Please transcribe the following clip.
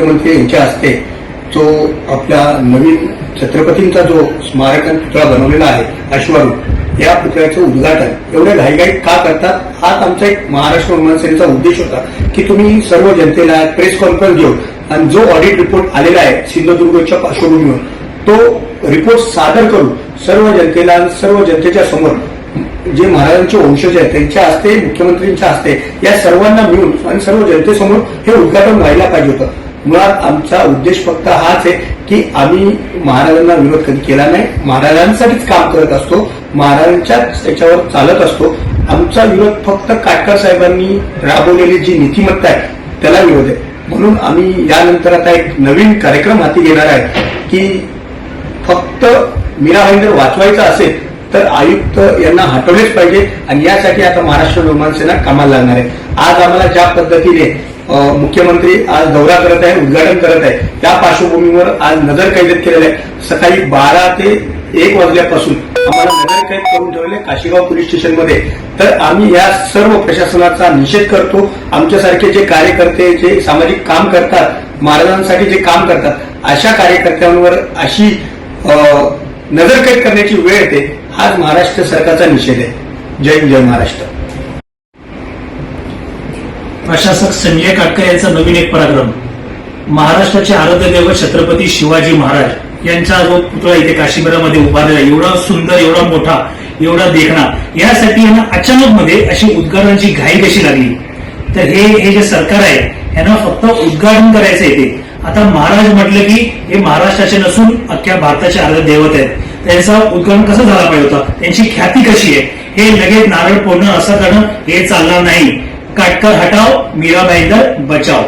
मुख्यमंत्री यांच्या हस्ते जो आपल्या नवीन छत्रपतींचा जो स्मारक पुतळा बनवलेला आहे अश्वारू या पुतळ्याचं उद्घाटन एवढ्या घाईघाई का करतात? हाच आमचा एक महाराष्ट्र विमानसेनेचा उद्देश होता की तुम्ही सर्व जनतेला प्रेस कॉन्फरन्स घेऊन आणि जो ऑडिट रिपोर्ट आलेला आहे सिंधुदुर्गच्या पार्श्वभूमीवर तो रिपोर्ट सादर करून सर्व जनतेला सर्व जनतेच्या समोर जे महाराजांचे वंशज आहेत त्यांच्या हस्ते मुख्यमंत्र्यांच्या हस्ते या सर्वांना मिळून आणि सर्व जनतेसमोर हे उद्घाटन व्हायला पाहिजे होतं. मुळात आमचा उद्देश फक्त हाच आहे की आम्ही महाराजांना विरोध कधी केला नाही. महाराजांसाठीच काम करत असतो. महाराजांच्याच त्याच्यावर चालत असतो. आमचा विरोध फक्त काटकर साहेबांनी राबवलेली जी नीतिमत्ता आहे त्याला विरोध आहे. म्हणून आम्ही यानंतर आता एक नवीन कार्यक्रम हाती घेणार आहे की फक्त मीरा भाईंदर वाचवायचा असेल तर आयुक्त यांना हटवलेच पाहिजे आणि यासाठी आता महाराष्ट्र निर्माण सेना कामाला लागणार आहे. आज आम्हाला ज्या पद्धतीने मुख्यमंत्री आज दौरा करत आहे उद्घाटन करत आहे त्या पार्श्वभूमीवर आज नजर कैदेत केलेलं आहे सकाळी बारा ते एक वाजल्यापासून आम्हाला नजर कैद करून ठेवले काशीगाव पोलीस स्टेशनमध्ये. तर आम्ही या सर्व प्रशासनाचा निषेध करतो. आमच्यासारखे जे कार्यकर्ते जे सामाजिक काम करतात महाराजांसाठी जे काम करतात अशा कार्यकर्त्यांवर अशी अं, नजरकैद करण्याची वेळ येते. हाच महाराष्ट्र सरकारचा निषेध आहे. जय जय महाराष्ट्र. प्रशासक संजय काटकर यांचा नवीन एक पराक्रम. महाराष्ट्राचे आराध्य दैवत छत्रपती शिवाजी महाराज यांचा जो पुतळा इथे काशीबरामध्ये उभारलेला एवढा सुंदर एवढा मोठा एवढा देखणा यासाठी यांना अचानक मध्ये अशी उद्घाटनाची घाई कशी लागली? तर हे हे जे सरकार आहे यांना फक्त उद्घाटन करायचं येते आता महाराज म्हटलं की हे महाराष्ट्राचे नसून अख्ख्या भारताचे आराध्य दैवत आहेत. त्यांचा उद्घाटन कसं झाला पाहिजे होता? त्यांची ख्याती कशी आहे? हे लगेच नारळ फोडणं असं करणं हे चालणार नाही. काटकर हटाव मीरा भाईंदर बचाव